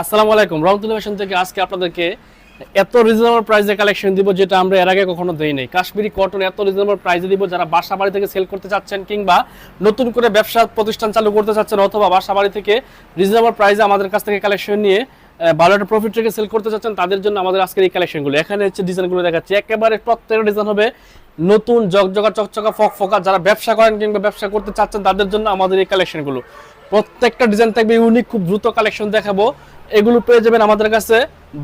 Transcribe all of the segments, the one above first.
আসসালামু আলাইকুম। রংতুল ফ্যাশন থেকে আজকে আপনাদেরকে এত রিজনেবল প্রাইসে কালেকশন দিব যেটা আমরা এর আগে কখনো দেই নাই। কাশ্মীরি কটন এত রিজনেবল প্রাইসে দিব যারা বাসা বাড়ি থেকে সেল করতে চাচ্ছেন কিংবা নতুন করে ব্যবসা প্রতিষ্ঠান চালু করতে চাচ্ছেন অথবা বাসা বাড়ি থেকে রিজনেবল প্রাইসে আমাদের কাছ থেকে কালেকশন নিয়ে ভালো একটা প্রফিট রেখে সেল করতে চাচ্ছেন, তাদের জন্য আমাদের আজকের এই কালেকশনগুলো এখানে হচ্ছে ডিজাইনগুলো দেখাচ্ছি। একেবারে প্রত্যেকটা ডিজাইন হবে নতুন জকজকা চকচকা ফক ফকা যারা ব্যবসা করেন কিংবা ব্যবসা করতে চাচ্ছেন, তাদের জন্য আমাদের এই কালেকশনগুলো প্রত্যেকটা ডিজাইন থাকবে ইউনিক খুব দ্রুত কালেকশন দেখাবো। এগুলো পেয়ে যাবেন আমাদের কাছে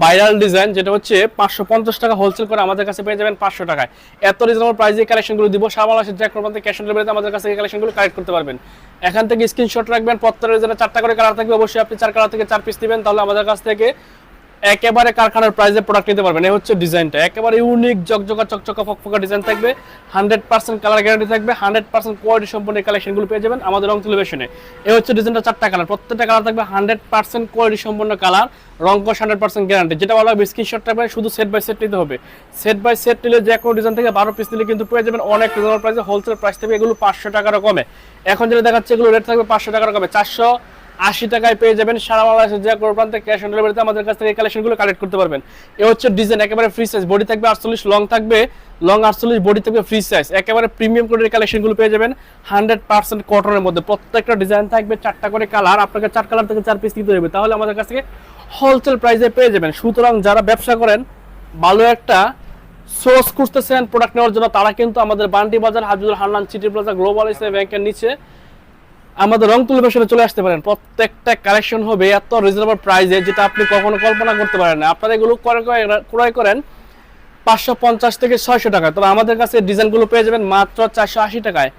ভাইরাল ডিজাইন যেটা হচ্ছে পাঁচশো পঞ্চাশ টাকা হোলসেল করে আমাদের কাছে পেয়ে যাবেন পাঁচশো টাকায়। এত রিজনেবল প্রাইসে কালেকশনগুলো দিব যে কোনো ক্যাশ অন ডেলিভারিতে আমাদের কাছে কালেকশনগুলো কালেক্ট করতে পারবেন। এখান থেকে স্ক্রিনশট রাখবেন, প্রত্যেকটা ডিজাইনে চারটা করে কালার থাকবে, অবশ্যই আপনি চার কালার থেকে চার পিস দিবেন তাহলে আমাদের কাছ থেকে একেবারে কারখানার প্রাইসে প্রোডাক্ট নিতে পারবেন। এই হচ্ছে ডিজাইনটা একেবারে ইউনিক জকজকা চকচকা, ফকফকা ডিজাইন থাকবে। হান্ড্রেড পার্সেন্ট কালার গ্যারান্টি থাকবে। হান্ড্রেড পার্সেন্ট কোয়ালিটি সম্পন্ন কালেকশনগুলো পেয়ে যাবেন আমাদের রং টেলিভিশনে এই হচ্ছে ডিজাইনটা চারটা কালার প্রত্যেকটা কালার থাকবে হান্ড্রেড পার্সেন্ট কোয়ালিটি সম্পন্ন কালার রং কস হান্ড্রেড পার্সেন্ট গ্যারান্টি যেটা বলা হবে স্ক্রিনশট থাকবে শুধু সেট বাই সেট নিতে হবে। সেট বাই সেট নিলে যে কোনো ডিজাইন থেকে বারো পিস নিলে কিন্তু পেয়ে যাবেন অনেক রিজনেবল প্রাইসে হোলসেল প্রাইস থেকে এগুলো পাঁচশো টাকারও কমে। এখন যেটা দেখাচ্ছে, এগুলো রেট থাকবে পাঁচশো টাকার কমে। চারশো আশি টাকায় পেয়ে যাবেন। সারা বাংলাদেশের যে কোনো প্রান্তে ক্যাশ অন ডেলিভারিতে আমাদের কাছ থেকে কালেকশনগুলো কালেক্ট করতে পারবেন। এ হচ্ছে ডিজাইন একেবারে ফ্রি সাইজ বডি থাকবে আটচল্লিশ লং থাকবে লং আটচল্লিশ বডি থাকবে ফ্রি সাইজ একেবারে প্রিমিয়াম কোয়ালিটির কালেকশনগুলো পেয়ে যাবেন। হান্ড্রেড পার্সেন্ট কটনের মধ্যে। প্রত্যেকটা ডিজাইন থাকবে, চারটা করে কালার আপনাকে চার কালার থেকে চার পিস নিতে হবে। তাহলে আমাদের কাছ থেকে হোলসেল প্রাইসে পেয়ে যাবেন। সুতরাং যারা ব্যবসা করেন, ভালো একটা সোর্স খুঁজতেছেন প্রোডাক্ট নেওয়ার জন্য, তারা কিন্তু আমাদের Banti Bazar Hajul Hannan, city plaza, global ব্যাংকের নিচে আমাদের রং তুলে বেশনে চলে আসতে পারেন। প্রত্যেকটা কালেকশন হবে এত রিজনেবল প্রাইসে যেটা আপনি কখনো কল্পনা করতে পারেন না। আপনারা এগুলো ক্রয় করে- ক্রয় করেন পাঁচশো পঞ্চাশ থেকে ছয়শো টাকা তবে আমাদের কাছে ডিজাইনগুলো পেয়ে যাবেন মাত্র চারশো আশি টাকায়।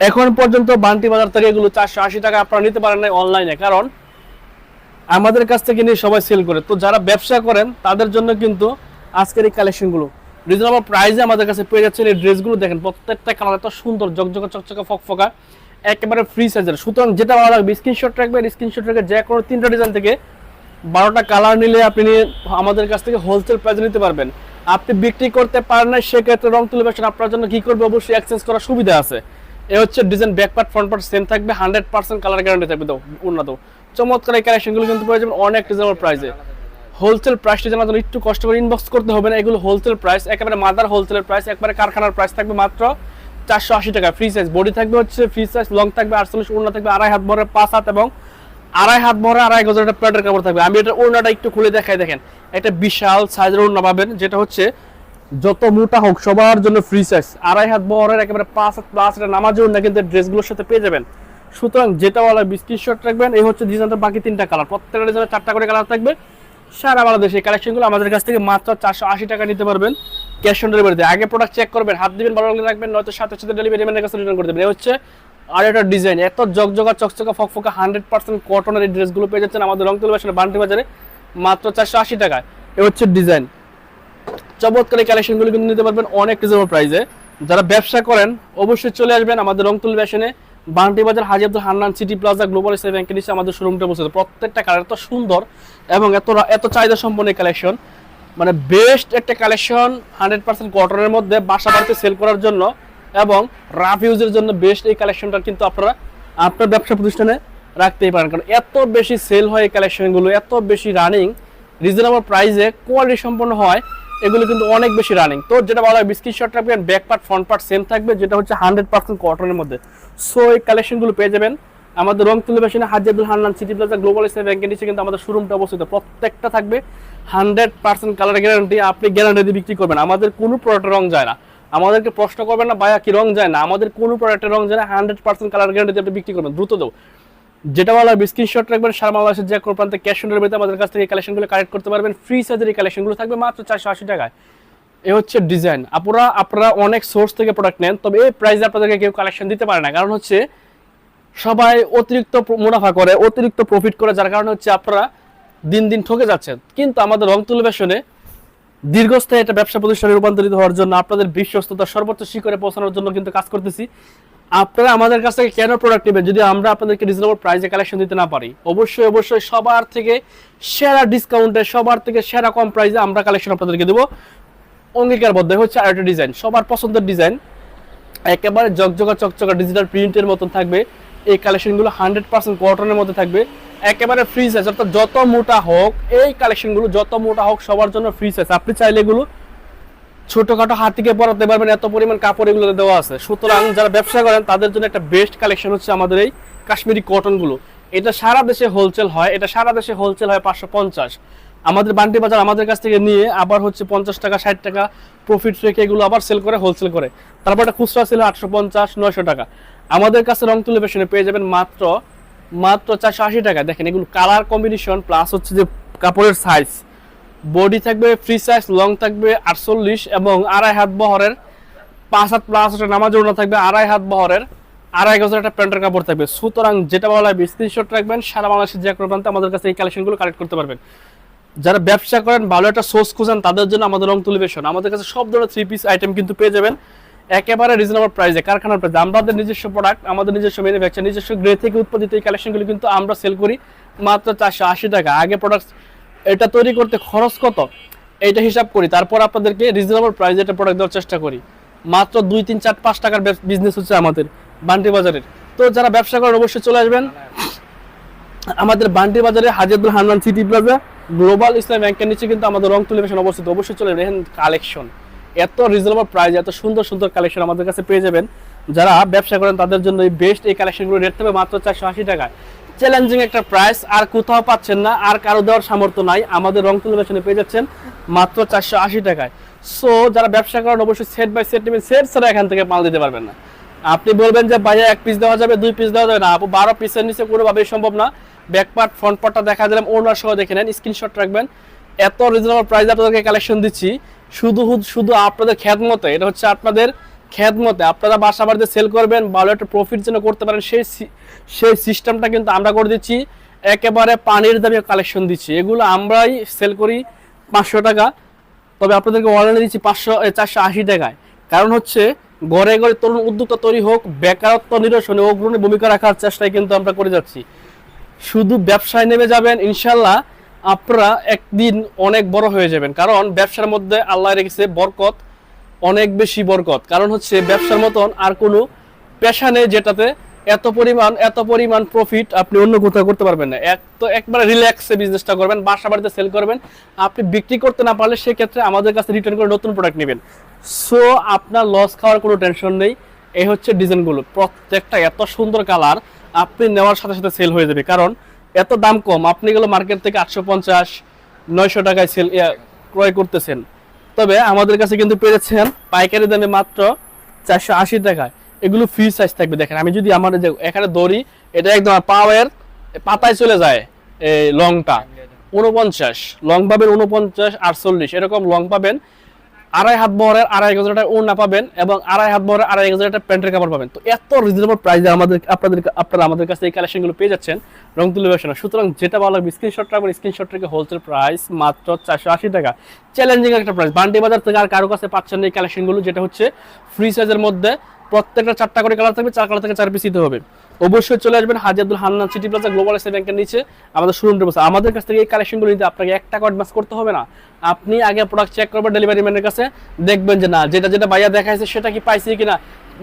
এখন পর্যন্ত বান্টি বাজার থেকে এগুলো চারশো আশি টাকা আপনারা নিতে পারেন না অনলাইনে কারণ আমাদের কাছ থেকে নিয়ে সবাই সেল করে। তো যারা ব্যবসা করেন, তাদের জন্য কিন্তু আজকের এই কালেকশনগুলো রিজনেবল প্রাইসে আমাদের কাছে পেয়ে যাচ্ছেন। এই ড্রেসগুলো দেখেন, প্রত্যেকটা কালার এত সুন্দর জকজকা চকচকা, ফকফকা। একেবারে ফ্রি সাইজের সুতরাং যেটা ভালো লাগবে স্ক্রিনশট রাখবেন স্ক্রিনশট রেখে যে কোনো তিনটা ডিজাইন থেকে বারোটা কালার নিলে আপনি আমাদের কাছ থেকে হোলসেল প্রাইসে নিতে পারবেন। আপনি বিক্রি করতে পারেন না সেক্ষেত্রে রং তুলে বেসন আপনার জন্য কি করবে অবশ্যই এক্সচেঞ্জ করার সুবিধা আছে। এ হচ্ছে design back part front part same থাকবে হান্ড্রেড পার্সেন্ট কালার গ্যারান্টি থাকবে তো উন্নত। চমৎকার এই কালেকশনগুলো কিন্তু পেয়ে যাবেন অনেক রিজনেবল প্রাইসে হোলসেল প্রাইসটি জানার জন্য একটু কষ্ট করে ইনবক্স করতে হবে না, এগুলো হোলসেল প্রাইস একেবারে মাদার হোলসেলের প্রাইস একবারে কারখানার প্রাইস থাকবে মাত্র চারশো আশি টাকা। ফ্রি সাইজ বডি থাকবে হচ্ছে ফ্রি সাইজ লং থাকবে, আটচল্লিশ উন্না থাকবে, আড়াই হাত ভরে পাঁচ হাত এবং আড়াই হাত ভরে আড়াই গজের একটা প্যান্টের কাপড় থাকবে। আমি এটা ওড়নাটা একটু খুলে দেখাই, দেখেন। একটা বিশাল সাইজের ওড়না পাবেন, যেটা হচ্ছে যত মোটা হোক, সবার জন্য ফ্রি সাইজ আড়াই হাত বহরের একেবারে পাঁচ হাত প্লাস এটা নামাজের ওড়না কিন্তু ড্রেসগুলোর সাথে পেয়ে যাবেন। সুতরাং যেটা বলা বিস্কিট শর্ট রাখবেন, এই হচ্ছে ডিজাইনটা বাকি তিনটা কালার প্রত্যেকটা ডিজাইনে চারটা করে কালার থাকবে। সারা বাংলাদেশে কালেকশনগুলো আমাদের কাছ থেকে মাত্র চারশো আশি টাকা নিতে পারবেন। ক্যাশ অন ডেলিভারিতে। আগে প্রোডাক্ট চেক করবেন, হাত দিবেন, ভালো লাগলে রাখবেন, নয়তো সাথে সাথে ডেলিভারি ম্যানের কাছে রিটার্ন করে দেবেন। এই হচ্ছে আর একটা ডিজাইন এত জগজগা, চকচকা, ফকফকা হান্ড্রেড পার্সেন্ট কটনের এই ড্রেসগুলো পেয়ে যাচ্ছেন আমাদের রংতুল বাসনে বান্টি বাজারে, মাত্র চারশো আশি টাকায়। এ হচ্ছে ডিজাইন চমৎকার এই কালেকশনগুলো কিন্তু নিতে পারবেন অনেক রিজনেবল প্রাইসে যারা ব্যবসা করেন, অবশ্যই চলে আসবেন আমাদের রংতুল ফ্যাশনে বান্টি বাজার Haji Abdul Hannan city plaza global Islam ব্যাংকের নিচে আমাদের শোরুমটা বসেছে প্রত্যেকটা কালার এত সুন্দর এবং এত এত চাহিদা সম্পন্ন কালেকশন মানে বেস্ট একটা কালেকশন হান্ড্রেড পার্সেন্ট কটনের মধ্যে বাসা বাড়িতে সেল করার জন্য এবং রাফ ইউজের জন্য বেস্ট এই কালেকশনটা কিন্তু আপনারা আপনার ব্যবসা প্রতিষ্ঠানে রাখতেই পারেন। কারণ এত বেশি সেল হয় এই কালেকশনগুলো এত বেশি রানিং রিজনেবল প্রাইসে কোয়ালিটি সম্পন্ন হয়, এগুলো কিন্তু অনেক বেশি রানিং তো যেটা বলা হয় বিস্কিট শর্ট রাখবেন back part front part same থাকবে, যেটা হচ্ছে হান্ড্রেড পার্সেন্ট কটনের মধ্যে। সো এই কালেকশনগুলো পেয়ে যাবেন আমাদের রং তুলে বেশিনে Hajibul Hannan, city plaza, global Islam ব্যাংকের নিচে কিন্তু আমাদের শোরুমটা অবস্থিত। প্রত্যেকটা থাকবে হান্ড্রেড পার্সেন্ট কালার গ্যারান্টি আপনি গ্যারান্টি দিয়ে বিক্রি করবেন। আমাদের কোনো প্রোডাক্টের রং যায় না। আমাদেরকে প্রশ্ন করবেন না, ভাইয়া, কি রং যায় না? আমাদের কোনো প্রোডাক্টের রং যায় না, হান্ড্রেড পার্সেন্ট কালার গ্যারান্টি আপনি বিক্রি করবেন। দ্রুত দেও যেটা বলা স্ক্রিন শট রাখবেন, সারা যে কোনো প্রান্তে ক্যাশ অন ডেলিভারিতে আমাদের কাছ থেকে কালেকশনগুলো কালেক্ট করতে পারবেন। ফ্রি সাইজের এই কালেকশনগুলো থাকবে মাত্র চারশো আশি টাকায়। এ হচ্ছে ডিজাইন আপনারা আপনারা অনেক সোর্স থেকে প্রোডাক্ট নেন, তবে এই প্রাইসে আপনাদেরকে কেউ কালেকশন দিতে পারে না। কারণ হচ্ছে সবাই অতিরিক্ত মুনাফা করে, অতিরিক্ত প্রফিট করে, যার কারণে হচ্ছে আপনারা দিন দিন ঠকে যাচ্ছেন কিন্তু আমাদের রং বেশনে দীর্ঘস্থায়ী একটা ব্যবসা প্রতিষ্ঠানে রূপান্তরিত হওয়ার জন্য আপনাদের বিশ্বস্ততা সর্বোচ্চ শিখরে পৌঁছানোর জন্য কিন্তু কাজ করতেছি। আপনারা আমাদের কাছ থেকে কেন প্রোডাক্ট নেবেন? যদি আমরা আপনাদেরকে রিজনেবল প্রাইসে কালেকশন দিতে না পারি, অবশ্যই অবশ্যই সবার থেকে সেরা ডিসকাউন্টে সবার থেকে সেরা কম প্রাইসে আমরা কালেকশন আপনাদেরকে দেবো। অঙ্গীকারবদ্ধ হচ্ছে আরেকটা ডিজাইন সবার পছন্দের ডিজাইন একেবারে জকজকা চকচকা ডিজিটাল প্রিন্টের মতন থাকবে। এই কালেকশনগুলো হান্ড্রেড পার্সেন্ট কটনের মধ্যে থাকবে। একেবারে ফ্রি সাইজ অর্থাৎ যত মোটা হোক, এই কালেকশনগুলো যত মোটা হোক, সবার জন্য ফ্রি সাইজ আপনি চাইলে এগুলো ছোটখাটো হাত থেকে পরাতে পারবেন, এত পরিমাণ কাপড় এগুলো দেওয়া আছে। সুতরাং যারা ব্যবসা করেন, তাদের জন্য একটা বেস্ট কালেকশন হচ্ছে আমাদের এই কাশ্মীরি কটনগুলো এটা সারা দেশে হোলসেল হয়, এটা সারা দেশে হোলসেল হয় পাঁচশো পঞ্চাশ। আমাদের বান্টি বাজার আমাদের কাছ থেকে নিয়ে আবার হচ্ছে পঞ্চাশ টাকা, ষাট টাকা প্রফিট রেখে এগুলো আবার সেল করে হোলসেল করে। তারপর একটা খুচরা ছিল আটশো পঞ্চাশ, নয়শো টাকা। আমাদের কাছে রং তুলে বেশনে পেয়ে যাবেন মাত্র মাত্র চারশো আশি টাকা। দেখেন, এগুলো কালার কম্বিনেশন প্লাস হচ্ছে যে কাপড়ের সাইজ বডি থাকবে ফ্রি সাইজ লং থাকবে আটচল্লিশ এবং আড়াই হাত বহরের পাঁচ হাত প্লাস একটা নামাজ থাকবে আড়াই হাত বহরের আড়াই গজের একটা প্যান্টের কাপড় থাকবে। সুতরাং যেটা বলা হয় স্ক্রিনশট রাখবেন, সারা বাংলাদেশের যে কোনো প্রান্তে আমাদের কাছে এই কালেকশনগুলো কালেক্ট করতে পারবেন। যারা ব্যবসা করেন, ভালো একটা সোর্স খুঁজেন, তাদের জন্য আমাদের রং তুলিবেশন আমাদের কাছে সব ধরনের থ্রি পিস আইটেম কিন্তু পেয়ে যাবেন। একেবারে রিজনেবল প্রাইসে কারখানার প্রাইসে আমাদের নিজস্ব প্রোডাক্ট আমাদের নিজস্ব ম্যানুফ্যাকচার নিজস্ব গ্রে থেকে উৎপাদিত এই কালেকশনগুলো কিন্তু আমরা সেল করি মাত্র চারশো আশি টাকা। আগে প্রোডাক্ট এটা তৈরি করতে খরচ কত? এইটা হিসাব করি। তারপর আপনাদেরকে রিজনেবল প্রাইসে একটা প্রোডাক্ট দেওয়ার চেষ্টা করি। মাত্র দুই, তিন, চার, পাঁচ টাকার বিজনেস হচ্ছে আমাদের বান্টি বাজারের। তো যারা ব্যবসা করেন, অবশ্যই চলে আসবেন। আমাদের বান্টি বাজারে হাজিদুল Hannan city plaza, global Islam ব্যাংকের নিচে কিন্তু আমাদের রং টেলিভিশন অবস্থিত। অবশ্যই চলে যাবেন কালেকশন এত রিজনেবল প্রাইস এত সুন্দর সুন্দর কালেকশন আমাদের কাছে পেয়ে যাবেন। যারা ব্যবসা করেন, তাদের জন্য এই বেস্ট এই কালেকশনগুলো রেট থাকবে মাত্র চারশো আশি টাকায়। চ্যালেঞ্জিং একটা প্রাইস আর কোথাও পাচ্ছেন না, আর কারও দেওয়ার সামর্থ্য নাই। আমাদের রং টেলিভিশনে পেয়ে যাচ্ছেন মাত্র চারশো আশি টাকায়। সো যারা ব্যবসা করেন, অবশ্যই সেট বাই সেট নেবেন। সেট ছাড়া এখান থেকে মাল দিতে পারবেন না। আপনি বলবেন যে, ভাইয়া, এক পিস দেওয়া যাবে, দুই পিস দেওয়া যাবে না। আপু, বারো পিসের নিচে কোনোভাবেই সম্ভব না। ব্যাক পার্ট ফ্রন্ট পার্টটা দেখা দিলাম। ওনার সহ দেখে নেন স্ক্রিনশট রাখবেন। এত রিজনেবল প্রাইস আপনাদেরকে কালেকশন দিচ্ছি। শুধু শুধু আপনাদের খ্যাত মতে এটা হচ্ছে আপনাদের খ্যাত মতে আপনারা বাসা বাড়িতে সেল করবেন, ভালো একটা প্রফিট যেন করতে পারেন, সেই সেই সিস্টেমটা কিন্তু আমরা করে দিচ্ছি। একেবারে পানির দামে কালেকশন দিচ্ছি। এগুলো আমরাই সেল করি পাঁচশো টাকা। তবে আপনাদেরকে অনলাইনে দিচ্ছি পাঁচশো চারশো আশি টাকায়। কারণ হচ্ছে, ঘরে ঘরে তরুণ উদ্যোক্তা তৈরি হোক, বেকারত্ব নিরসনে অগ্রণী ভূমিকা রাখার চেষ্টাই কিন্তু আমরা করে যাচ্ছি। শুধু ব্যবসায় নেমে যাবেন, ইনশাল্লাহ আপনারা একদিন অনেক বড় হয়ে যাবেন। কারণ ব্যবসার মধ্যে আল্লাহ রেখেছে বরকত, অনেক বেশি বরকত। কারণ হচ্ছে ব্যবসার মতন আর কোনো পেশা নেই যেটাতে এত পরিমাণ এত পরিমাণ প্রফিট আপনি অন্য কোথাও করতে পারবেন না। এক তো একবারে রিল্যাক্সে বিজনেসটা করবেন, বাসা বাড়িতে সেল করবেন। আপনি বিক্রি করতে না পারলে সেক্ষেত্রে আমাদের কাছে রিটার্ন করে নতুন প্রোডাক্ট নেবেন। সো আপনার লস খাওয়ার কোনো টেনশন নেই। এই হচ্ছে ডিজাইনগুলো প্রত্যেকটা এত সুন্দর কালার আপনি নেওয়ার সাথে সাথে সেল হয়ে যাবে। কারণ এত দাম কম। আপনি গেলো মার্কেট থেকে আটশো পঞ্চাশ নয়শো টাকায় সেল ক্রয় করতেছেন। তবে আমাদের কাছে কিন্তু পেয়েছেন পাইকারি দামে মাত্র চারশো আশি টাকায়। এগুলো ফ্রি সাইজ থাকবে। দেখেন আমি যদি আমার যে এখানে দড়ি এটা একদম পাওয়ার পাতায় চলে যায় এই লংটা উনপঞ্চাশ লং পাবেন উনপঞ্চাশ আটচল্লিশ। এরকম লং পাবেন আড়াই হাত বহরের আড়াই গজের একটা ওড়না পাবেন এবং আড়াই হাত বহরের আড়াই গজের একটা প্যান্টের কাপড় পাবেন। তো এত রিজনেবল প্রাইসে আমাদের আপনাদের আপনারা আমাদের কাছে এই কালেকশনগুলো পেয়ে যাচ্ছেন। রং তুলে বেশি না। সুতরাং যেটা ভালো লাগবে স্ক্রিনশট রাখবেন। স্ক্রিনশট থেকে হোলসেল প্রাইস মাত্র চারশো আশি টাকা। চ্যালেঞ্জিং একটা প্রাইস বান্ডি বাজার থেকে আর কারও কাছে পাচ্ছেন এই কালেকশনগুলো যেটা হচ্ছে ফ্রি সাইজের মধ্যে প্রত্যেকটা চারটা করে কালার থাকবে, চার কালার থেকে চার পিস দিতে হবে। অবশ্যই চলে আসবেন Haji Abdul Hannan city plaza global এসে ব্যাংকের নিচে। আমাদের শোরুমটা বসে আমাদের কাছ থেকে এই কালেকশনগুলো নিতে আপনাকে এক টাকা অ্যাডভান্স করতে হবে না। আপনি আগে প্রোডাক্ট চেক করবেন ডেলিভারি ম্যানের কাছে, দেখবেন যে না, যেটা যেটা ভাইয়া দেখাইছে সেটা কি পাইছে কিনা,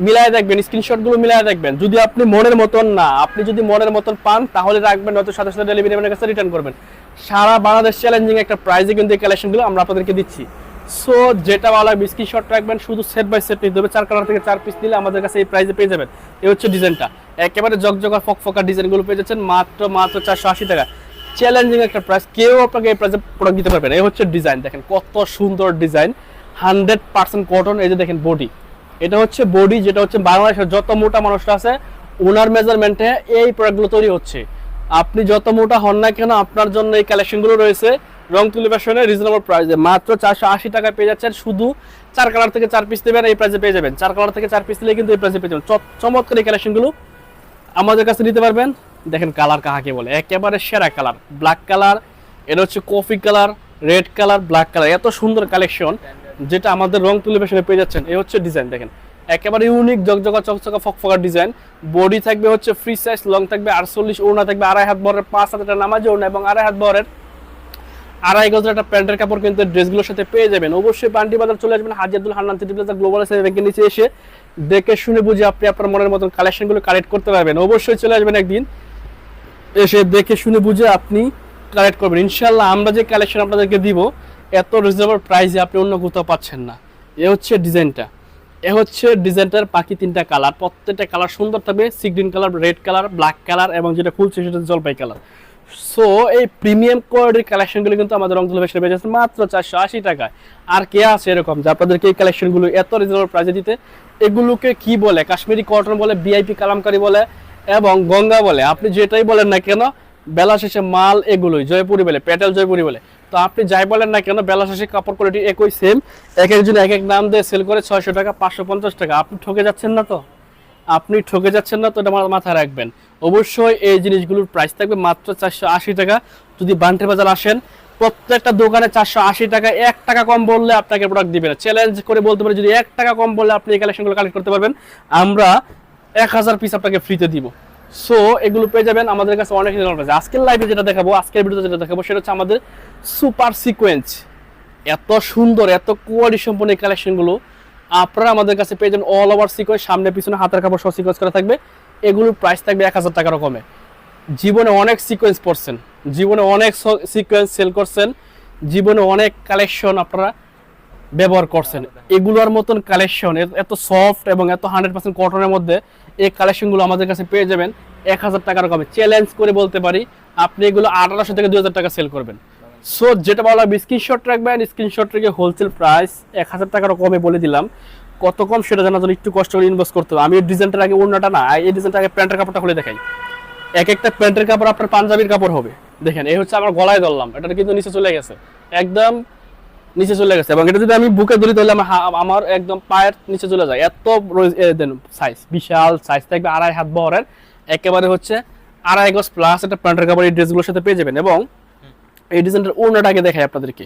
মিলায় দেখবেন স্ক্রিনশটগুলো মিলায় দেখবেন। যদি আপনি মনের মতন না, আপনি যদি মনের মতন পান, তাহলে রাখবেন, নয়তো সাথে সাথে ডেলিভারি ম্যানের কাছে রিটার্ন করবেন। সারা বাংলাদেশ চ্যালেঞ্জিং একটা প্রাইজে কিন্তু এই কালেকশনগুলো আমরা আপনাদেরকে দিচ্ছি। সো যেটা ভালো লাগবে স্ক্রিনশট রাখবেন, শুধু সেট বাই সেট নিতে হবে। চার কালার থেকে চার পিস নিলে আমাদের কাছে এই প্রাইসে পেয়ে যাবেন। এই হচ্ছে ডিজাইনটা একেবারে জগজগা ফকফকা ডিজাইনগুলো পেয়ে যাচ্ছেন, মাত্র মাত্র চারশো আশি টাকা। চ্যালেঞ্জিং একটা প্রাইস কেউ আপনাকে এই প্রাইসে প্রোডাক্ট দিতে পারবে না। এই হচ্ছে ডিজাইন দেখেন কত সুন্দর ডিজাইন হান্ড্রেড পার্সেন্ট কটন এই যে দেখেন বডি এটা হচ্ছে বডি যেটা হচ্ছে বাংলাদেশের যত মোটা মানুষরা আছে ওনার মেজারমেন্টে এই প্রোডাক্টগুলো তৈরি হচ্ছে। আপনি যত মোটা হন না কেন, আপনার জন্য এই কালেকশনগুলো রয়েছে। রং তুলি ফ্যাশনে রিজনেবল প্রাইসে মাত্র চারশো আশি টাকায় পেয়ে যাচ্ছেন শুধু চার কালার থেকে চার পিস দেবেন এই প্রাইসে পেয়ে যাবেন। চার কালার থেকে চার পিস দিলে কিন্তু এই প্রাইসে পেয়ে যাবেন। চমৎকার এই কালেকশনগুলো আমাদের কাছে নিতে পারবেন। দেখেন কালার কাহাকে বলে। একেবারে সেরা কালার ব্ল্যাক কালার এটা হচ্ছে coffee colour red colour black colour এত সুন্দর কালেকশন যেটা আমাদের রং তুলি ফ্যাশনে পেয়ে যাচ্ছেন। এই হচ্ছে ডিজাইন দেখেন। একেবারে ইউনিক জগজগা, চকচকা, ফকফকা ডিজাইন বডি থাকবে হচ্ছে ফ্রি সাইজ লং থাকবে আটচল্লিশ, ওড়না থাকবে আড়াই হাত বরের, পাঁচ হাতের নামাজ ওড়না এবং আড়াই হাত বরের আড়াই গজের একটা প্যান্টের কাপড় কিন্তু ড্রেসগুলোর সাথে পেয়ে যাবেন। অবশ্যই পান্ডি বাজার চলে আসবেন হাজিয়াদুল হান্নান সিটি প্লাজা গ্লোবাল ব্যাংকের নিচে এসে দেখে শুনে বুঝে আপনি আপনার মনের মতন কালেকশনগুলো কালেক্ট করতে পারবেন। অবশ্যই চলে আসবেন একদিন, এসে দেখে শুনে বুঝে আপনি কালেক্ট করবেন। ইনশাল্লাহ আমরা যে কালেকশন আপনাদেরকে দিব, এত রিজনেবল প্রাইসে আপনি অন্য কোথাও পাচ্ছেন না। এ হচ্ছে ডিজাইনটা। এ হচ্ছে ডিজাইনটার বাকি তিনটা কালার। প্রত্যেকটা কালার সুন্দর থাকবে। Sea green colour, red colour, black colour এবং যেটা খুলছে সেটা জলপাই কালার। সো এই প্রিমিয়াম কোয়ালিটির কালেকশনগুলো কিন্তু আমাদের রংতুল বেশি পেয়ে মাত্র চারশো আশি টাকায়। আর কে আছে এরকম যে আপনাদেরকে এই কালেকশনগুলো এত রিজনেবল প্রাইসে দিতে? এগুলোকে কি বলে? কাশ্মীরি কটন বলে বিআইপি কালামকারি বলে, এবং গঙ্গা বলে। আপনি যেটাই বলেন না কেন, বেলা শেষে মাল এগুলোই, জয়পুরি বলে প্যাটেল জয়পুরি বলে। তো আপনি যাই বলেন না কেন, বেলা শেষে কাপড় কোয়ালিটি একই সেম এক একজন এক এক নাম দিয়ে সেল করে ছয়শো টাকা, পাঁচশো পঞ্চাশ টাকা। আপনি ঠকে যাচ্ছেন না তো? আপনি ঠকে যাচ্ছেন না, তো এটা মাথায় রাখবেন। অবশ্যই এই জিনিসগুলোর প্রাইস থাকবে মাত্র চারশো আশি টাকা। যদি বান্টে বাজার আসেন, প্রত্যেকটা দোকানে চারশো আশি টাকা, এক টাকা কম বললে আপনাকে প্রোডাক্ট দিবে না। চ্যালেঞ্জ করে বলতে পারি, যদি এক টাকা কম বললে আপনি এই কালেকশনগুলো কালেক্ট করতে পারবেন, আমরা এক হাজার পিস আপনাকে ফ্রিতে দিব। সো এগুলো পেয়ে যাবেন আমাদের কাছে অনেক প্রাইস আজকের লাইভে যেটা দেখাবো, আজকের ভিডিওতে যেটা দেখাবো, সেটা হচ্ছে আমাদের সুপার সিকোয়েন্স এত সুন্দর, এত কোয়ালিটি সম্পন্ন এই কালেকশনগুলো আপনারা আমাদের কাছে পেয়ে যাবেন অল ওভার সিকোয়েন্স সামনে, পিছনে, হাতের কাপড় সহ সিকোয়েন্স করা থাকবে। এগুলোর প্রাইস থাকবে এক হাজার টাকারও কমে। জীবনে অনেক সিকোয়েন্স পড়ছেন জীবনে অনেক সিকোয়েন্স সেল করছেন। জীবনে অনেক কালেকশন আপনারা ব্যবহার করছেন। এগুলোর মতন কালেকশন এত সফট এবং এত হান্ড্রেড পার্সেন্ট কটনের মধ্যে এই কালেকশনগুলো আমাদের কাছে পেয়ে যাবেন এক হাজার টাকার কমে। চ্যালেঞ্জ করে বলতে পারি, আপনি এগুলো আঠারোশো থেকে দু হাজার টাকা সেল করবেন। সো যেটা লাগবে স্ক্রিনশট রাখবেন স্ক্রিনশট রেখে হোলসেল প্রাইস এক হাজার টাকারও কমে বলে দিলাম। কত কম সেটা জানার জন্য একটু কষ্ট করে ইনভেস্ট করতে হবে। আমি এই ডিজাইনটার আগে অন্যটা না, এই ডিজাইনটা আগে প্যান্টের কাপড়টা খুলে দেখাই। এক একটা প্যান্টের কাপড় আপনার পাঞ্জাবির কাপড় হবে। দেখেন, এই হচ্ছে আমার গলায় ধরলাম, এটা কিন্তু নিচে চলে গেছে। একদম নিচে চলে গেছে এবং এটা যদি আমি বুকে ধরি তাহলে আমার আমার একদম পায়ের নিচে চলে যায়। এত সাইজ বিশাল সাইজ থাকবে আড়াই হাত বহরের। একেবারে হচ্ছে আড়াই গজ প্লাস একটা প্যান্টের কাপড় এই ড্রেসগুলোর সাথে পেয়ে যাবেন এবং এই ডিজাইনটার আগে দেখাই আপনাদেরকে।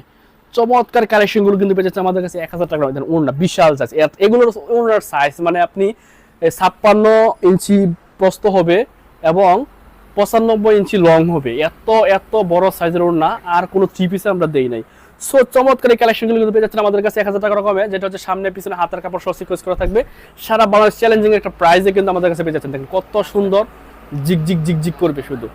চমৎকার কালেকশনগুলো কিন্তু পেয়ে আমাদের কাছে এক হাজার টাকা ওড়না, বিশাল সাইজ এগুলোর ওড়নার সাইজ মানে আপনি ছাপ্পান্ন ইঞ্চি প্রস্ত হবে এবং পঁচানব্বই ইঞ্চি লং হবে। এত এত বড় সাইজের ওড়না, আর কোনো থ্রি পিসে আমরা দেই নাই। সো চমৎকার এই কালেকশনগুলো কিন্তু পেয়ে আমাদের কাছে এক হাজার টাকা কমে যেটা হচ্ছে সামনে, পিছনে হাতের কাপড় সহ সিকোয়েন্স করা থাকবে। সারা বাংলাদেশ চ্যালেঞ্জিং একটা প্রাইজে কিন্তু আমাদের কাছে পেয়ে যাচ্ছেন। দেখেন কত সুন্দর, জিগ জিগ জিগ জিগ করবে শুধু।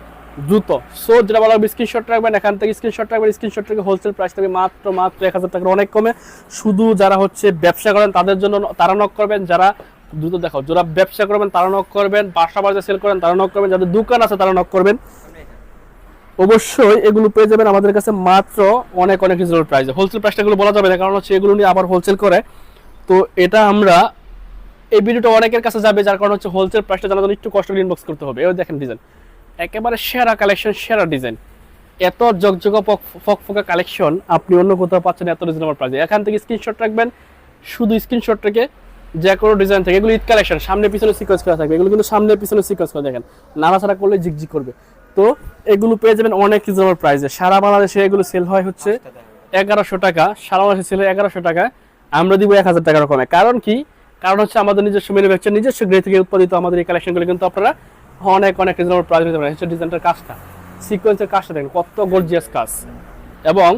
দ্রুত। সো যেটা বলা হবে স্ক্রিনশট রাখবেন, এখান থেকে স্ক্রিনশট রাখবেন স্ক্রিনশট থেকে হোলসেল প্রাইস থাকবে মাত্র মাত্র এক হাজার টাকার অনেক কমে। শুধু যারা হচ্ছে ব্যবসা করেন, তাদের জন্য তারা নক করবেন, যারা দ্রুত দেখো, যারা ব্যবসা করবেন, তারা নক করবেন, বাসা বাজার সেল করেন, তারা নক করবেন, যাদের দোকান আছে, তারা নক করবেন। অবশ্যই এগুলো পেয়ে যাবেন আমাদের কাছে মাত্র অনেক অনেক রিজনেবল প্রাইসে হোলসেল প্রাইসটা এগুলো বলা যাবে না, কারণ হচ্ছে এগুলো নিয়ে আবার হোলসেল করে। তো এটা আমরা এই ভিডিওটা অনেকের কাছে যাবে, যার কারণ হচ্ছে হোলসেল প্রাইসটা জানার জন্য একটু কষ্ট ইনবক্স করতে হবে। এও দেখেন ডিজাইন একেবারে সেরা কালেকশন সেরা ডিজাইন এত জকজক ফকফকা কালেকশন আপনি অন্য কোথাও পাচ্ছেন এত রিজনেবল প্রাইসে এখান থেকে স্ক্রিনশট রাখবেন শুধু স্ক্রিনশট রেখে যে কোনো ডিজাইন থেকে। এগুলো ঈদ কালেকশন সামনে পিছনে সিকোয়েন্স করা থাকবে। এগুলো কিন্তু সামনে পিছনে সিকোয়েন্স করা দেখেন। নাড়াচাড়া করলে ঝিকঝিক করবে। তো এগুলো পেয়ে যাবেন অনেক রিজনেবল প্রাইসে সারা বাংলাদেশে এগুলো সেল হয় হচ্ছে এগারোশো টাকা। সারা বাংলাদেশে সেল হয় এগারোশো টাকা। আমরা দিব এক হাজার টাকার কমে। কারণ কি? কারণ হচ্ছে আমাদের নিজস্ব ম্যানুফ্যাকচার নিজস্ব গ্রে থেকে উৎপাদিত আমাদের এই কালেকশনগুলো কিন্তু আপনারা অনেক অনেক রিজনেবল প্রাইস নিতে পারেন ডিজাইনটার কাজটা সিকোয়েন্সের কাজটা দেখেন, কত গর্জিয়াস কাজ। এবং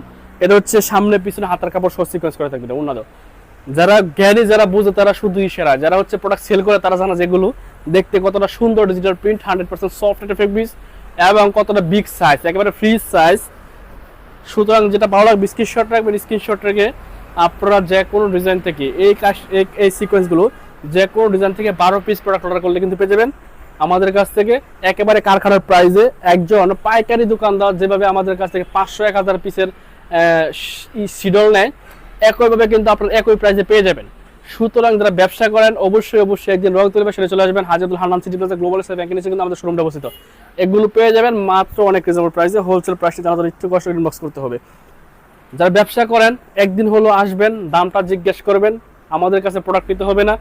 এটা হচ্ছে সামনে পিছনে হাতের কাপড় সহ সিকোয়েন্স করে থাকবে উন্নত যারা জ্ঞানী, যারা বুঝে, তারা শুধুই সেরা যারা হচ্ছে প্রোডাক্ট সেল করে, তারা জানা যেগুলো দেখতে কতটা সুন্দর digital print hundred percent soft একটা ফেব্রিক্স এবং কতটা বিগ সাইজ একেবারে ফ্রি সাইজ সুতরাং যেটা ভালো লাগবে স্ক্রিনশট রাখবেন স্ক্রিনশট রেখে আপনারা যে কোনো ডিজাইন থেকে এই কাজ এই সিকোয়েন্সগুলো যে কোনো ডিজাইন থেকে বারো পিস প্রোডাক্ট অর্ডার করলে কিন্তু পেয়ে যাবেন। আমাদের কাছ থেকে একেবারে কারখানার প্রাইজে একজন পাইকারি দোকানদার যেভাবে আমাদের কাছ থেকে পাঁচশো, এক হাজার পিসের সিডল নেয়, একইভাবে কিন্তু আপনার একই প্রাইজে পেয়ে যাবেন। সুতরাং যারা ব্যবসা করেন, অবশ্যই অবশ্যই একদিন তুলবে সেটা চলে আসবেন। Hajarul Hannan city plaza global ব্যাংকের নিচে কিন্তু আমাদের শোরুমটা অবস্থিত এগুলো পেয়ে যাবেন মাত্র অনেক রিজনেবল প্রাইসে হোলসেল প্রাইসে জন্য একটু কষ্ট ইনবক্স করতে হবে। যারা ব্যবসা করেন, একদিন হলো আসবেন, দামটা জিজ্ঞেস করবেন। আমাদের কাছে প্রোডাক্ট নিতে হবে না।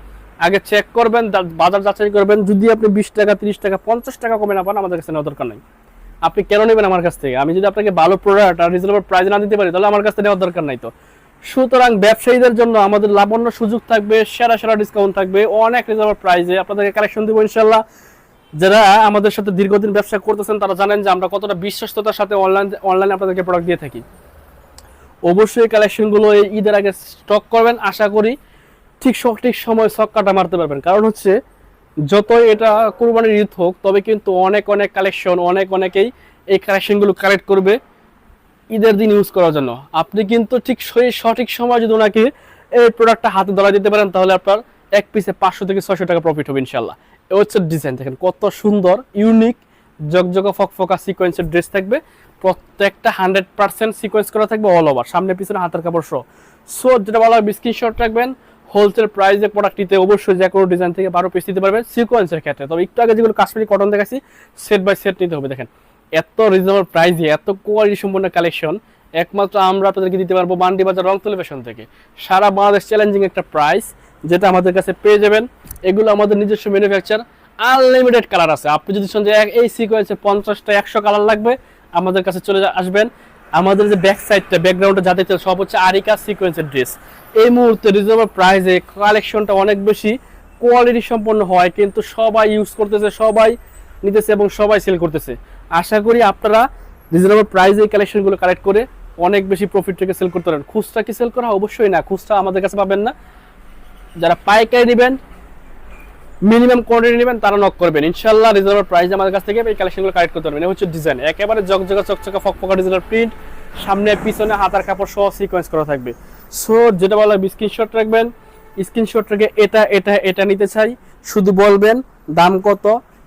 আগে চেক করবেন বাজার যাচাই করবেন। যদি আপনি বিশ টাকা, তিরিশ টাকা, পঞ্চাশ টাকা কমে না পান, আমাদের কাছে নেওয়া দরকার নাই। আপনি কেন নেবেন আমার কাছ থেকে? আমি যদি আপনাকে ভালো প্রোডাক্ট আর রিজনেবল প্রাইস না দিতে পারি, তাহলে আমার কাছে নেওয়ার দরকার নাই তো। সুতরাং ব্যবসায়ীদের জন্য আমাদের লাবণ্য সুযোগ থাকবে, সেরা সেরা ডিসকাউন্ট থাকবে, অনেক রিজনেবল প্রাইসে আপনাদেরকে কালেকশন দিব ইনশাল্লাহ যারা আমাদের সাথে দীর্ঘদিন ব্যবসা করতেছেন, তারা জানেন যে আমরা কতটা বিশ্বস্ততার সাথে অনলাইন অনলাইনে আপনাদেরকে প্রোডাক্ট দিয়ে থাকি। অবশ্যই কালেকশনগুলো এই ঈদের আগে স্টক করবেন, আশা করি ঠিক সঠিক সময় সক কাটা মারতে পারবেন। কারণ হচ্ছে, যতই এটা কোরবানির ঈদ হোক, তবে কিন্তু অনেক অনেক কালেকশন অনেক অনেকেই এই কালেকশনগুলো কালেক্ট করবে ঈদের দিন ইউজ করার জন্য। আপনি কিন্তু ঠিক সেই সঠিক সময় যদি ওনাকে এই প্রোডাক্টটা হাতে ধরা দিতে পারেন, তাহলে আপনার এক পিসে পাঁচশো থেকে ছয়শো টাকা প্রফিট হবে ইনশাল্লাহ এ হচ্ছে ডিজাইন দেখেন কত সুন্দর ইউনিক জকজকা ফকফকা সিকোয়েন্সের ড্রেস থাকবে। প্রত্যেকটা হান্ড্রেড পার্সেন্ট সিকোয়েন্স করা থাকবে অল ওভার সামনে পিছনে হাতের কাপড় সহ। সো যেটা বলা হয় শর্ট রাখবেন। হোলসেল প্রাইসে প্রোডাক্ট নিতে অবশ্যই যে কোনো ডিজাইন থেকে বারো পিস দিতে পারবেন সিকোয়েন্সের ক্ষেত্রে। তবে একটু আগে যেগুলো কাশ্মীরি কটন দেখাচ্ছি সেট বাই সেট নিতে হবে, দেখেন। এত রিজনেবল প্রাইসে এত কোয়ালিটি সম্পূর্ণ কালেকশন একমাত্র আমরা আপনাদেরকে দিতে পারব বান্ডি বাজার রং টেলিভিশন থেকে। সারা বাংলাদেশ চ্যালেঞ্জিং একটা প্রাইস যেটা আমাদের কাছে পেয়ে যাবেন। এগুলো আমাদের নিজস্ব ম্যানুফ্যাকচার আনলিমিটেড কালার আছে। আপনি যদি শুনছেন, এই সিকোয়েন্সে পঞ্চাশটা, একশো কালার লাগবে, আমাদের কাছে চলে আসবেন। আমাদের যে ব্যাক সাইডটা ব্যাকগ্রাউন্ডটা যাতে সব হচ্ছে আরিকা সিকোয়েন্সের ড্রেস এই মুহূর্তে রিজনেবল প্রাইসে কালেকশনটা অনেক বেশি কোয়ালিটি সম্পন্ন হয়, কিন্তু সবাই ইউজ করতেছে, সবাই নিতেছে এবং সবাই সেল করতেছে। আশা করি আপনারা রিজনেবল প্রাইসে এই কালেকশনগুলো কালেক্ট করে অনেক বেশি প্রফিট থেকে সেল করতে পারেন খুচরা কি সেল করা অবশ্যই না, খুচরা আমাদের কাছে পাবেন না। যারা পাইকারি নেবেন মিনিমাম কোয়ান্টিটি নেবেন, তারা নক করবেন। ইনশাল্লাহ রিজনেবল প্রাইস আমাদের কাছ থেকে এই কালেকশনগুলো কালেক্ট করতে পারবেন। হচ্ছে ডিজাইন একেবারে জগজগা চকচকা ফকফকা ডিজাইনার প্রিন্ট সামনে, পিছনে, হাতার কাপড় সহ সিকোয়েন্স করা থাকবে। সো যেটা বলা স্ক্রিনশট রাখবেন। স্ক্রিনশট রেখে এটা এটা এটা নিতে চাই। শুধু বলবেন, দাম কত?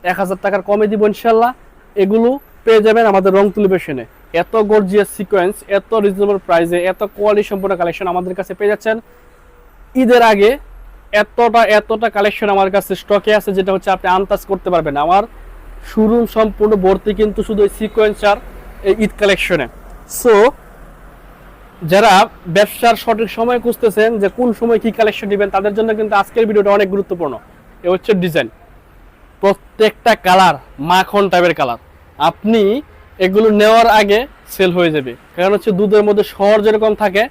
এক হাজার টাকার কমে দিব ইনশাল্লাহ এগুলো পেয়ে যাবেন আমাদের রং তুলিবেশনে এত গর্জিয়াস সিকোয়েন্স এত রিজনেবল প্রাইসে এত কোয়ালিটি সম্পূর্ণ কালেকশন আমাদের কাছে পেয়ে যাচ্ছেন। ঈদের আগে এতটা এতটা কালেকশন আমার কাছে স্টকে আছে যেটা হচ্ছে আপনি আন্দাজ করতে পারবেন। আমার শোরুম সম্পূর্ণ ভর্তি কিন্তু শুধু এই সিকোয়েন্সার এই ঈদ কালেকশনে সো যারা ব্যবসার সঠিক সময় খুঁজতেছেন যে কোন সময় কি কালেকশন দিবেন তাদের জন্য কিন্তু আজকের ভিডিওটা অনেক গুরুত্বপূর্ণ। এ হচ্ছে ডিজাইন প্রত্যেকটা কালার মাখন টাইপের কালার আপনি এগুলো নেওয়ার আগে সেল হয়ে যাবে। কারণ হচ্ছে দুধের মধ্যে শহর যেরকম থাকে,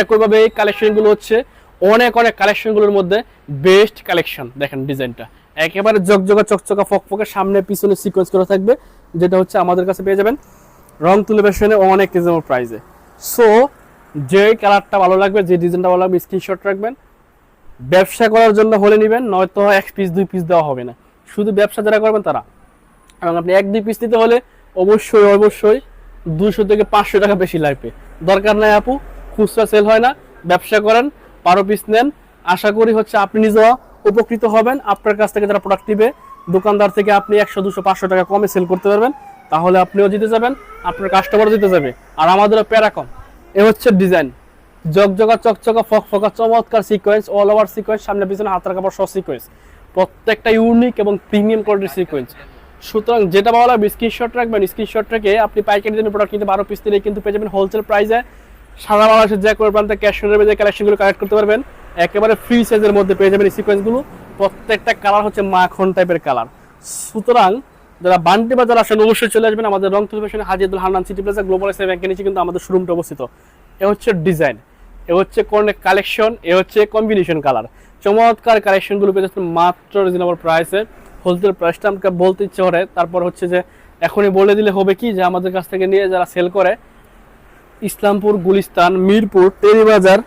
একইভাবে এই কালেকশনগুলো হচ্ছে অনেক অনেক কালেকশনগুলোর মধ্যে বেস্ট কালেকশন দেখেন ডিজাইনটা একেবারে জকজকা চকচকা, ফকফকে সামনে, পিছনে সিকোয়েন্স করা থাকবে, যেটা হচ্ছে আমাদের কাছে পেয়ে যাবেন। রং তুলে বেশনে অনেক রিজনেবল প্রাইসে সো যে কালারটা ভালো লাগবে, যে ডিজাইনটা ভালো লাগবে স্ক্রিনশট রাখবেন। ব্যবসা করার জন্য হলে নেবেন, নয়তো এক পিস দুই পিস দেওয়া হবে না। শুধু ব্যবসা যারা করবেন তারা। এবং আপনি এক, দুই পিস দিতে হলে অবশ্যই অবশ্যই দুশো থেকে পাঁচশো টাকা বেশি লাগবে। দরকার নাই আপু, খুচরা সেল হয় না, ব্যবসা করেন বারো পিস নেন। আশা করি হচ্ছে আপনি নিজেও উপকৃত হবেন। আপনার কাছ থেকে যারা প্রোডাক্ট নিবে, দোকানদার থেকে আপনি একশো, দুশো, পাঁচশো টাকা কমে সেল করতে পারবেন। তাহলে আপনিও জিতে যাবেন, আপনার কাস্টমারও জিতে যাবে। আর আমাদেরও প্যারা কম। এ হচ্ছে ডিজাইন জগজগা, চকচকা, ফকফকা, চমৎকার সিকোয়েন্স অল ওভার সিকোয়েন্স সামনে পিছনে হাতের কাপড় সহ সিকোয়েন্স প্রত্যেকটা ইউনিক এবং প্রিমিয়াম কোয়ালিটির সিকোয়েন্স সুতরাং যেটা বলা হবে স্ক্রিনশট রাখবেন। স্ক্রিনশট রেখে আপনি পাইকারি জন্য প্রোডাক্ট কিনতে বারো পিস দিলে কিন্তু পেয়ে যাবেন হোলসেল প্রাইসে সারা বাংলাদেশের যে কোনো প্রান্তে ক্যাশ অন ডেলিভারি কালেকশনগুলো কালেক্ট করতে পারবেন, একেবারে ফ্রি সাইজের মধ্যে পেয়ে যাবেন সিকোয়েন্সগুলো প্রত্যেকটা কালার হচ্ছে মাখন টাইপের কালার সুতরাং যারা বান্টি বাজার আসেন, অবশ্যই চলে আসবেন আমাদের রং টেলিভিশনে Hajidul Hannan city plaza global এসে ব্যাংকের নিচে কিন্তু আমাদের শোরুমটা অবস্থিত। এ হচ্ছে ডিজাইন এ হচ্ছে কোন কালেকশন এ হচ্ছে কম্বিনেশন কালার চমৎকার কালেকশনগুলো পেয়ে যাচ্ছেন মাত্র রিজনেবল প্রাইসে হোলসেল প্রাইসটা আমাকে বলতে ইচ্ছে করে, তারপর হচ্ছে যে এখনই বলে দিলে হবে কি যে আমাদের কাছ থেকে নিয়ে যারা সেল করে ইসলামপুর, গুলিস্তান, মিরপুর টেরিবাজার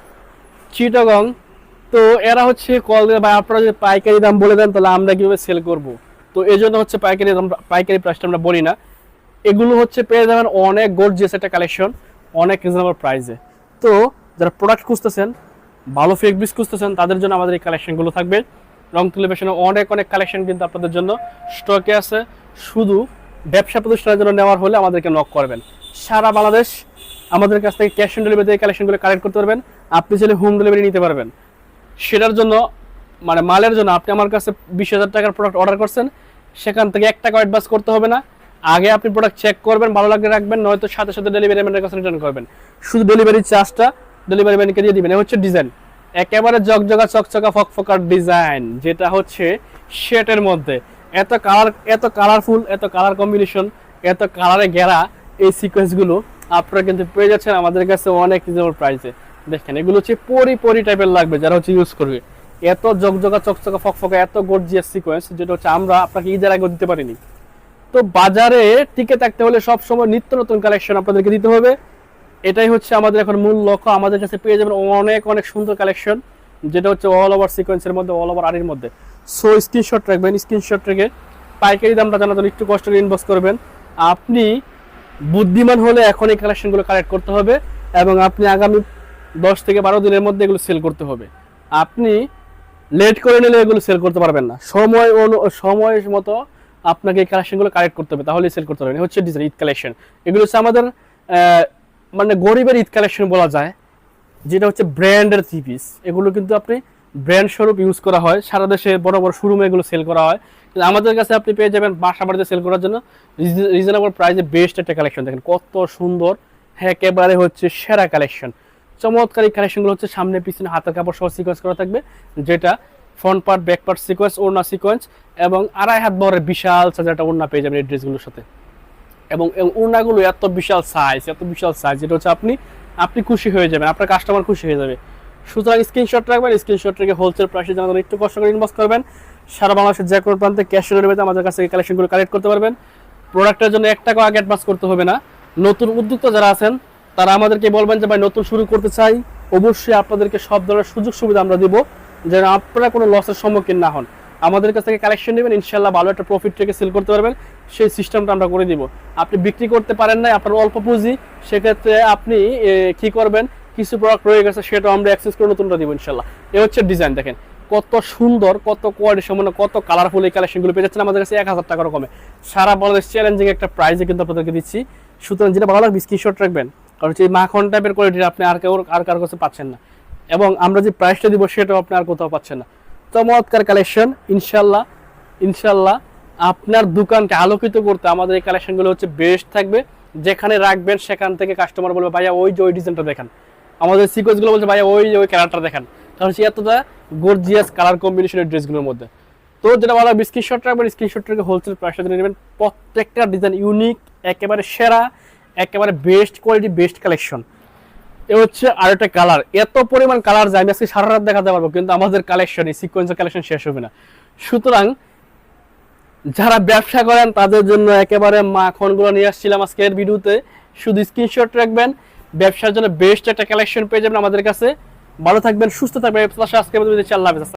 চিটাগং। তো এরা হচ্ছে কল ভাই, আপনারা যদি পাইকারি দাম বলে দেন, তাহলে আমরা কীভাবে সেল করব? তো এই জন্য হচ্ছে পাইকারি দাম, পাইকারি প্রাইসটা আমরা বলি না। এগুলো হচ্ছে পেয়ে যাবেন অনেক গর্জিয়াস একটা কালেকশন অনেক রিজনেবল প্রাইসে তো যারা প্রোডাক্ট খুঁজতেছেন, ভালো ফেক বিস খুঁজতেছেন, তাদের জন্য আমাদের এই কালেকশনগুলো থাকবে। রং টেলিভিশনে অনেক অনেক কালেকশন কিন্তু আপনাদের জন্য স্টকে আছে। শুধু ব্যবসা প্রতিষ্ঠানের জন্য নেওয়ার হলে আমাদেরকে নক করবেন। সারা বাংলাদেশ আমাদের কাছ থেকে ক্যাশ অন ডেলিভারিতে কালেকশনগুলো কালেক্ট করতে পারবেন। আপনি চাইলে হোম ডেলিভারি নিতে পারবেন। সেটার জন্য মানে মালের জন্য আপনি আমার কাছে বিশ হাজার টাকার প্রোডাক্ট অর্ডার করছেন, সেখান থেকে এক টাকা অ্যাডভান্স করতে হবে না। আগে আপনি প্রোডাক্ট চেক করবেন, ভালো লাগলে রাখবেন, নয়তো সাথে সাথে ডেলিভারি ম্যানের কাছে রিটার্ন করবেন। শুধু ডেলিভারি চার্জটা ডেলিভারি ম্যানকে দিয়ে দিবেন হচ্ছে ডিজাইন একেবারে জগজগা, চকচকা, ফকফকার ডিজাইন যেটা হচ্ছে শেটের মধ্যে। এত কালার এত কালারফুল এত কালার কম্বিনেশন এত কালারে ঘেরা এই সিকোয়েন্সগুলো আপনারা কিন্তু পেয়ে যাচ্ছেন আমাদের কাছে অনেক রিজনেবল প্রাইসে দেখেন, এগুলো হচ্ছে পরি পরি টাইপের লাগবে যারা হচ্ছে ইউজ করবে। এত জগজগা, চকচকা, ফকফকা, এত গর্জিয়াস সিকোয়েন্স যেটা হচ্ছে আমরা আপনাকে ঈদের আগে দিতে পারিনি। তো বাজারে টিকে থাকতে হলে সব সময় নিত্য নতুন কালেকশন আপনাদেরকে দিতে হবে। এটাই হচ্ছে আমাদের এখন মূল লক্ষ্য। আমাদের কাছে পেয়ে যাবেন অনেক অনেক সুন্দর কালেকশন যেটা হচ্ছে অল ওভার সিকোয়েন্সের মধ্যে অল ওভার আরির মধ্যে। সো স্ক্রিনশট রাখবেন স্ক্রিনশট রেখে পাইকারি দামটা জানার জন্য একটু কষ্ট করে ইনবক্স করবেন। আপনি বুদ্ধিমান হলে এখন এই কালেকশনগুলো কালেক্ট করতে হবে এবং আপনি আগামী দশ থেকে বারো দিনের মধ্যে এগুলো সেল করতে হবে। আপনি লেট করে নিলে এগুলো সেল করতে পারবেন না। সময় অনু- সময় মতো আপনাকে এই কালেকশনগুলো কালেক্ট করতে হবে তাহলে সেল করতে পারবেন। হচ্ছে ডিজাইন ঈদ কালেকশন এগুলো হচ্ছে আমাদের মানে গরিবের ঈদ কালেকশন বলা যায়, যেটা হচ্ছে ব্র্যান্ডের থ্রি পিস এগুলো কিন্তু আপনি ব্র্যান্ড স্বরূপ ইউজ করা হয়। সারা দেশে বড় বড় শোরুমে এগুলো সেল করা হয়। কিন্তু আমাদের কাছে আপনি পেয়ে যাবেন বাসা বাড়িতে সেল করার জন্য রিজনেবল প্রাইসে বেস্ট একটা কালেকশন দেখেন কত সুন্দর হ্যাঁ একেবারে হচ্ছে সেরা কালেকশন চমৎকার কালেকশনগুলো হচ্ছে সামনে, পিছনে হাতের কাপড় সহ সিকোয়েন্স করা থাকবে, যেটা front part back part sequence ওড়না সিকোয়েন্স এবং আড়াই হাত বড়ের বিশাল সাইজের একটা ওড়না পেয়ে যাবেন এই ড্রেসগুলোর সাথে। এবং ওড়নাগুলো এত বিশাল সাইজ এত বিশাল সাইজ যেটা হচ্ছে আপনি আপনি খুশি হয়ে যাবেন, আপনার কাস্টমার খুশি হয়ে যাবে। সুতরাং স্ক্রিনশট রাখবেন স্ক্রিনশট রেখে হোলসেল প্রাইসে জন্য একটু কষ্ট করে ইনবক্স করবেন। সারা বাংলাদেশের যে কোনো প্রান্তে ক্যাশ ডেলিভারিতে আমাদের কাছে কালেকশনগুলো কালেক্ট করতে পারবেন। প্রোডাক্টের জন্য এক টাকা আগে অ্যাডভান্স করতে হবে না। নতুন উদ্যোক্তা যারা আছেন, তারা আমাদেরকে বলবেন যে, ভাই, নতুন শুরু করতে চাই। অবশ্যই আপনাদেরকে সব ধরনের সুযোগ সুবিধা আমরা দিব, যেন আপনারা কোনো লসের সম্মুখীন না হন। আমাদের কাছ থেকে কালেকশন নেবেন ইনশাল্লাহ ভালো একটা প্রফিট রেখে সেল করতে পারবেন। সেই সিস্টেমটা আমরা করে দিব। আপনি বিক্রি করতে পারেন না আপনার অল্প পুঁজি, সেক্ষেত্রে আপনি কি করবেন? কিছু প্রোডাক্ট রয়ে গেছে, সেটাও আমরা অ্যাক্সেস করে নতুনটা দিব ইনশাল্লাহ এ হচ্ছে ডিজাইন দেখেন। কত সুন্দর, কত কোয়ালিটি সম্পন্ন কত কালারফুল এই কালেকশনগুলো পেয়ে যাচ্ছেন আমাদের কাছে এক হাজার টাকার কমে। সারা বাংলাদেশ চ্যালেঞ্জিং একটা প্রাইজে কিন্তু আপনাদেরকে দিচ্ছি। সুতরাং যেটা ভালো লাগবে স্ক্রিনশট রাখবেন। কারণ হচ্ছে এই মাখন টাইপের কোয়ালিটি আপনি আর কেউ, আর কার কাছে পাচ্ছেন না। এবং আমরা যে প্রাইসটা দিব, সেটাও আপনি আর কোথাও পাচ্ছেন না। চমৎকার কালেকশন ইনশাল্লাহ ইনশাল্লাহ আপনার দোকানকে আলোকিত করতে আমাদের এই কালেকশনগুলো হচ্ছে বেস্ট থাকবে। যেখানে রাখবেন, সেখান থেকে কাস্টমার বলবে, ভাইয়া, ওই যে ওই ডিজাইনটা দেখান। আমাদের সিকোয়েন্সগুলো বলছে, ভাইয়া, ওই ওই কালারটা দেখান। কারণ সে এতটা গর্জিয়াস কালার কম্বিনেশনের ড্রেসগুলোর মধ্যে। তো যেটা বলা স্ক্রিনশট রাখবেন স্ক্রিনশট রেখে হোলসেল প্রাইসটা জেনে নেবেন। প্রত্যেকটা ডিজাইন ইউনিক একেবারে সেরা, একেবারে বেস্ট কোয়ালিটি বেস্ট কালেকশন এ হচ্ছে আর একটা কালার এত পরিমাণ কালার যায় আমি আজকে সারা রাত দেখাতে পারব, কিন্তু আমাদের কালেকশন এই সিকোয়েন্সের কালেকশন শেষ হবে না। সুতরাং যারা ব্যবসা করেন, তাদের জন্য একেবারে মাখনগুলো নিয়ে আসছিলাম আজকের ভিডিওতে। শুধু স্ক্রিনশট রাখবেন। ব্যবসার জন্য বেস্ট একটা কালেকশন পেয়ে যাবেন আমাদের কাছে। ভালো থাকবেন, সুস্থ থাকবেন। আজকে আল্লাহ হাফেজ।